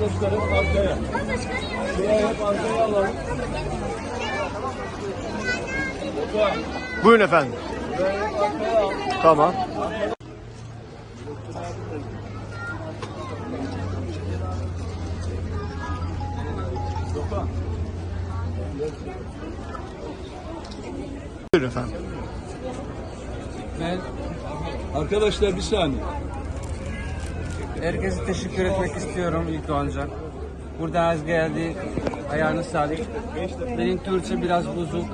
Arkadaşlarım arkaya. Şuraya hep arkaya alalım. Buyurun efendim. Tamam. Buyurun efendim. Ben Arkadaşlar bir saniye. Herkese teşekkür etmek istiyorum ilk önce. Burada az geldi. Ayağını sağlık. Benim Türkçe biraz bozuk.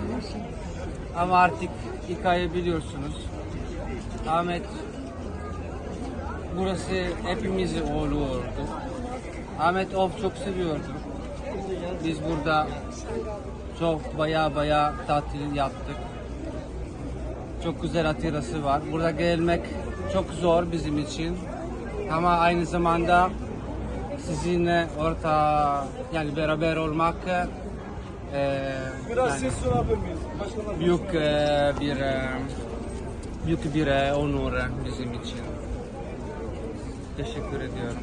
Ama artık hikaye biliyorsunuz. Ahmet burası hepimizi oluyordu. Ahmet of çok seviyordu. Biz burada çok baya baya tatil yaptık. Çok güzel hatırası var. Burada gelmek çok zor bizim için. Ama aynı zamanda sizinle orta yani beraber olmak e, Biraz yani ses sorabilir miyiz? Başkanım. büyük e, bir e, büyük bir e, onur bizim için. Teşekkür ediyorum.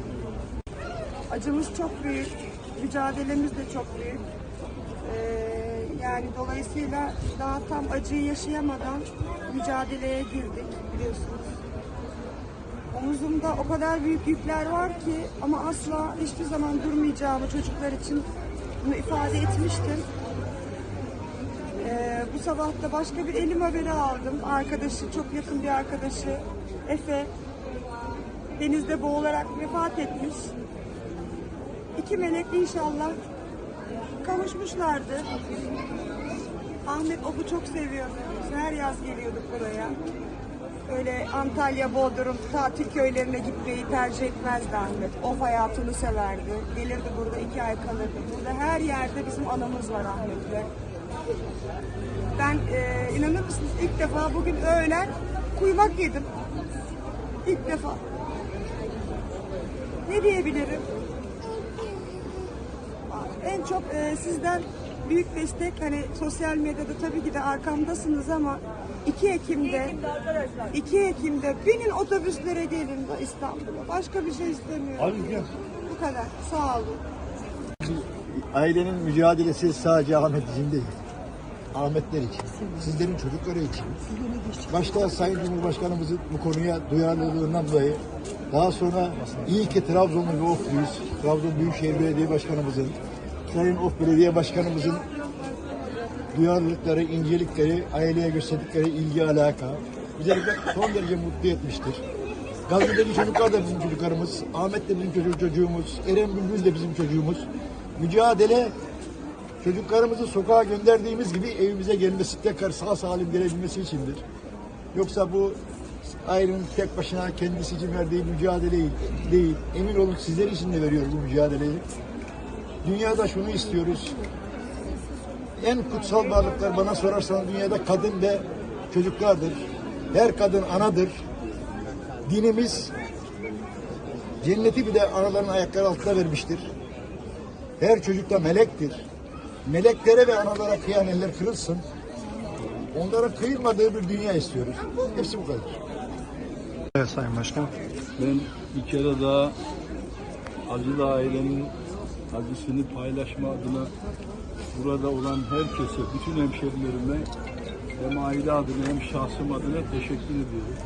Acımız çok büyük, mücadelemiz de çok büyük. Ee, yani dolayısıyla daha tam acıyı yaşayamadan mücadeleye girdik biliyorsunuz. Omuzumda o kadar büyük yükler var ki ama asla hiçbir zaman durmayacağımı çocuklar için bunu ifade etmiştim. Ee, bu sabah da başka bir elim haberi aldım. Arkadaşı, çok yakın bir arkadaşı Efe denizde boğularak vefat etmiş. İki melek inşallah kavuşmuşlardı. Ahmet Of'u çok seviyordu. Her yaz geliyorduk buraya. Öyle Antalya, Bodrum, tatil köylerine gitmeyi tercih etmezdi Ahmet. Of hayatını severdi. Gelirdi burada iki ay kalırdı. Burada her yerde bizim anamız var Ahmet'le. Ben e, inanır mısınız ilk defa bugün öğlen kuymak yedim. İlk defa. Ne diyebilirim? En çok e, sizden büyük destek hani sosyal medyada tabii ki de arkamdasınız ama 2 Ekim'de 2 Ekim'de binin otobüslere gelin İstanbul'a. Başka bir şey istemiyorum. Abi gel. Bu kadar. Sağ olun. Ailenin mücadelesi sadece Ahmet için değil. Ahmetler için, sizlerin çocukları için. Başta Sayın Cumhurbaşkanımızın bu konuya duyarlılığından dolayı daha sonra iyi ki Trabzonlu bir ofluyuz. Trabzon Büyükşehir Belediye Başkanımızın, Sayın Of Belediye Başkanımızın duyarlılıkları, incelikleri, aileye gösterdikleri ilgi alaka bize son derece mutlu etmiştir. Gazze'deki çocuklar da bizim çocuklarımız, Ahmet de bizim çocuk çocuğumuz, Eren Bülbül de bizim çocuğumuz. Mücadele çocuklarımızı sokağa gönderdiğimiz gibi evimize gelmesi, tekrar sağ salim gelebilmesi içindir. Yoksa bu ayrının tek başına kendisi için verdiği mücadele değil. Emin olun sizler için de veriyor bu mücadeleyi. Dünyada şunu istiyoruz. En kutsal varlıklar bana sorarsan dünyada kadın ve çocuklardır. Her kadın anadır. Dinimiz cenneti bir de anaların ayakları altına vermiştir. Her çocuk da melektir. Meleklere ve analara kıyan eller kırılsın. Onlara kıyılmadığı bir dünya istiyoruz. Hepsi bu kadar. Evet Sayın Başkan. Ben bir kere daha acılı ailenin acısını paylaşma adına burada olan herkese, bütün hemşerilerime hem aile adına hem şahsım adına teşekkür ediyorum.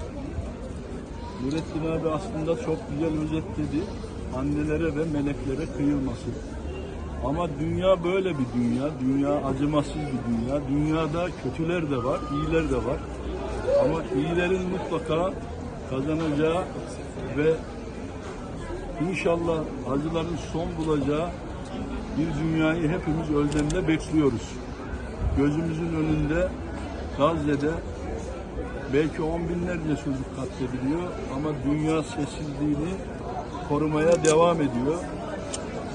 Nurettin abi aslında çok güzel özetledi. Annelere ve meleklere kıyılması. Ama dünya böyle bir dünya. Dünya acımasız bir dünya. Dünyada kötüler de var, iyiler de var. Ama iyilerin mutlaka kazanacağı ve inşallah acıların son bulacağı bir dünyayı hepimiz özlemle bekliyoruz. Gözümüzün önünde Gazze'de belki on binlerce çocuk katlediliyor ama dünya sessizliğini korumaya devam ediyor.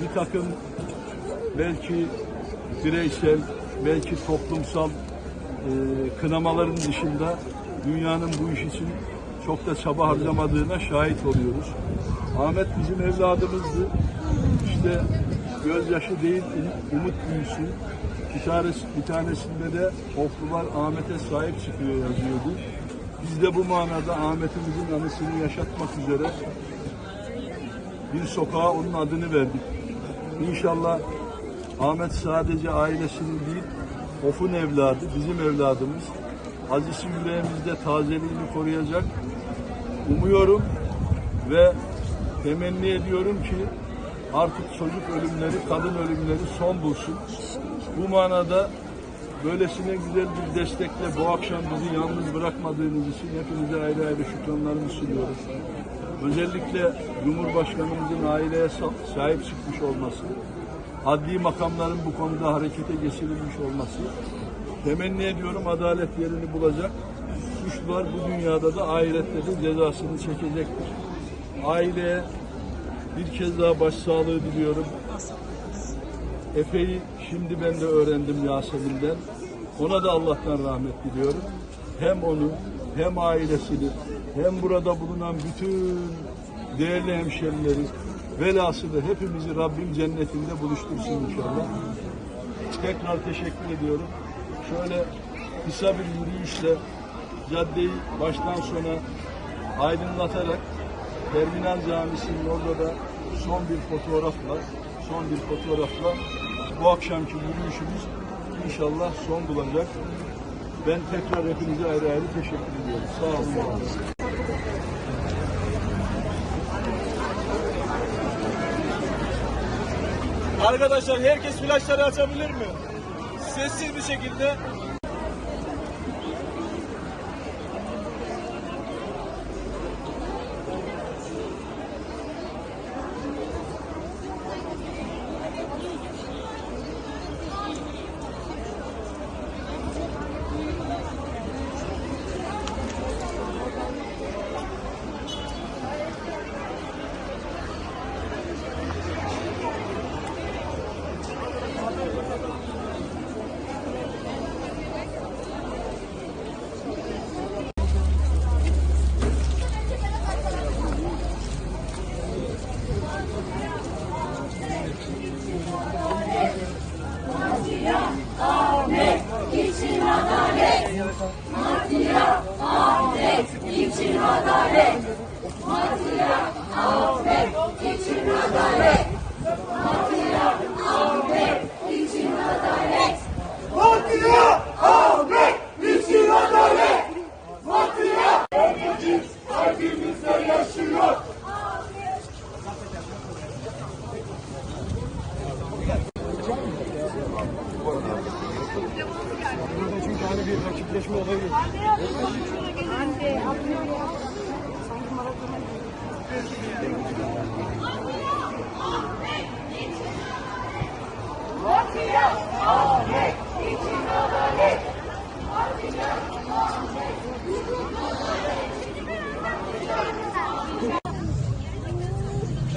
Bir takım belki bireysel, belki toplumsal e, kınamaların dışında dünyanın bu iş için çok da çaba harcamadığına şahit oluyoruz. Ahmet bizim evladımızdı. İşte gözyaşı değil um- umut büyüsün. Bir, tanesi, bir tanesinde de oklular Ahmet'e sahip çıkıyor yazıyordu. Biz de bu manada Ahmet'imizin anısını yaşatmak üzere bir sokağa onun adını verdik. İnşallah Ahmet sadece ailesinin değil, Of'un evladı, bizim evladımız. Acısı yüreğimizde tazeliğini koruyacak. Umuyorum ve temenni ediyorum ki artık çocuk ölümleri, kadın ölümleri son bulsun. Bu manada böylesine güzel bir destekle bu akşam bizi yalnız bırakmadığınız için hepinize ayrı ayrı şükranlarımı sunuyoruz. Özellikle Cumhurbaşkanımızın aileye sa- sahip çıkmış olması, adli makamların bu konuda harekete geçirilmiş olması, temenni ediyorum adalet yerini bulacak. Suçlular bu dünyada da ahirette de cezasını çekecektir. Aileye bir kez daha başsağlığı diliyorum. Efe'yi şimdi ben de öğrendim Yasemin'den. Ona da Allah'tan rahmet diliyorum. Hem onu hem ailesini hem burada bulunan bütün değerli hemşerileri velhasılı hepimizi Rabbim cennetinde buluştursun inşallah. Tekrar teşekkür ediyorum. Şöyle kısa bir yürüyüşle caddeyi baştan sona aydınlatarak Terminal Camisi'nin orada da son bir fotoğrafla son bir fotoğrafla bu akşamki yürüyüşümüz inşallah son bulacak. Ben tekrar hepinize ayrı ayrı teşekkür ediyorum. Sağ olun. Arkadaşlar herkes flaşları açabilir mi? Sessiz bir şekilde.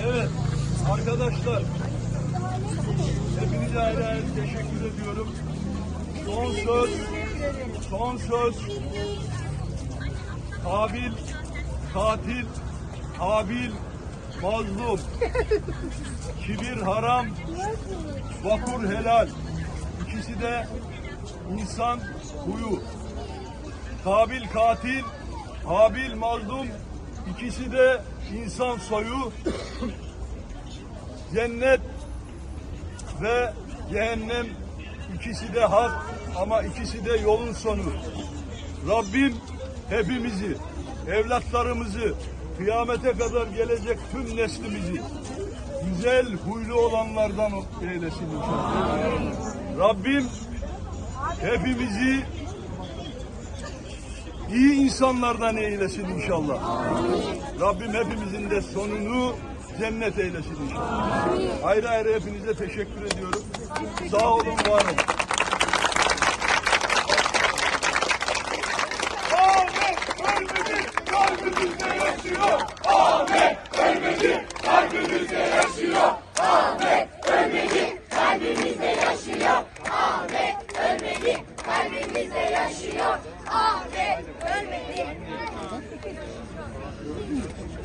Evet arkadaşlar hepinize ayrı ayrı teşekkür ediyorum. Son söz, son söz Kabil, katil, Habil, mazlum, kibir haram, vakur helal. İkisi de insan huyu. Kabil katil, Habil mazlum, ikisi de insan soyu. Cennet ve cehennem ikisi de hak ama ikisi de yolun sonu. Rabbim hepimizi, evlatlarımızı, kıyamete kadar gelecek tüm neslimizi güzel huylu olanlardan eylesin inşallah. Rabbim hepimizi iyi insanlardan eylesin inşallah. Rabbim hepimizin de sonunu cennet eylesin inşallah. Ayrı ayrı hepinize teşekkür ediyorum. Sağ olun, var olun.